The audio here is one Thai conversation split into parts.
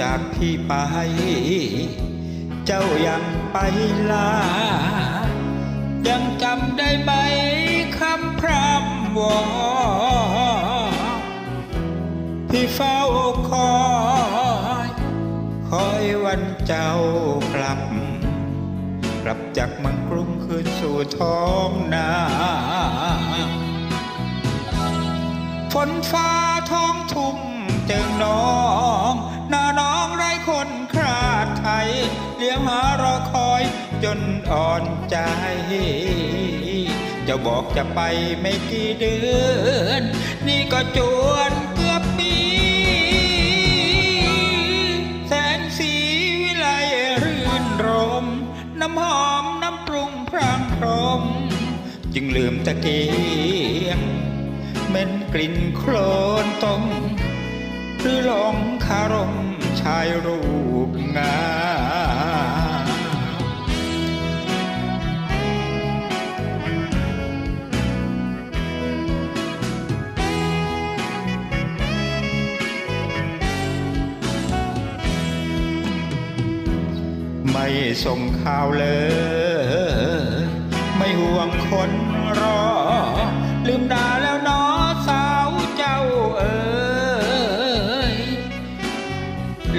จากพี่ไป เจ้ายังไปลา ยังจำได้ไหมคำพร่ำวอพี่เฝ้าคอย คอยวันเจ้ากลับ กลับจากมืองกรุงคืนสู่ท้องนาฝนฟ้าท้องทุ่งเจิงน้อง เลี้ยงหารอคอยจนอ่อนใจจะบอกจะไปไม่กี่เดือน นี่ก็จวนเกือบปี แสงสีวิไลรื่นรม น้ำหอมน้ำปรุงพรางพรม จึงลืมตะเกียงเม็นกลิ่นโคลนตมหรือหลงคารมชายรู ไม่ส่งข่าวเลย ไม่ห่วงคนรอ ลืมดาแล้วเนอสาวเจ้าเอ๋ย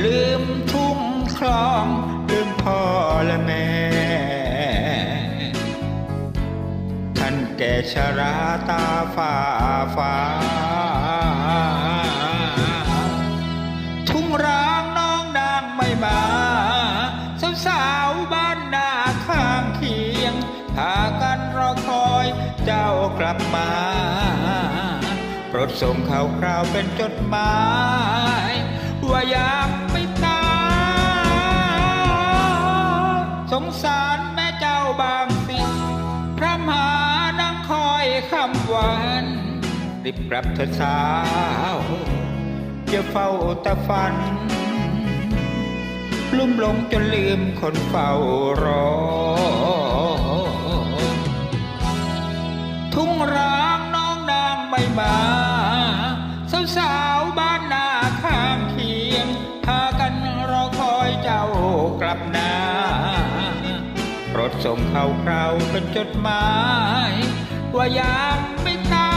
ลืมทุ่งคลอง ลืมพ่อและแม่ ท่านแก่ชราตาฝ้าฟ้า เจ้ากลับมาโปรดส่งข่าวคราวเป็นจดหมาย ว่าอยากไปตามสงสารแม่เจ้าบางสิพระมหานั่งคอยคำวันรีบกลับเถอะสาวจะเฝ้าต่ฝัน ลุ่มหลงจนลืมคนเฝ้ารอ สาวบ้านนาข้างเคียงพากันรอคอยเจ้ากลับนาโปรดส่งเข่าวคราวเป็นจดหมาย ว่ายากไม่ตา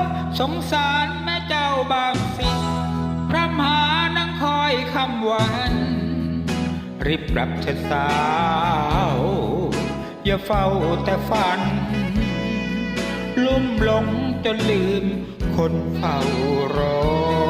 ยสงสารแม่เจ้าบางสิพระมหานั่งคอยคำวัน รีบกลับเถิดสาว อย่าเฝ้าแต่ฝัน ลุ่มหลงจนลืมคนเฝ้ารอ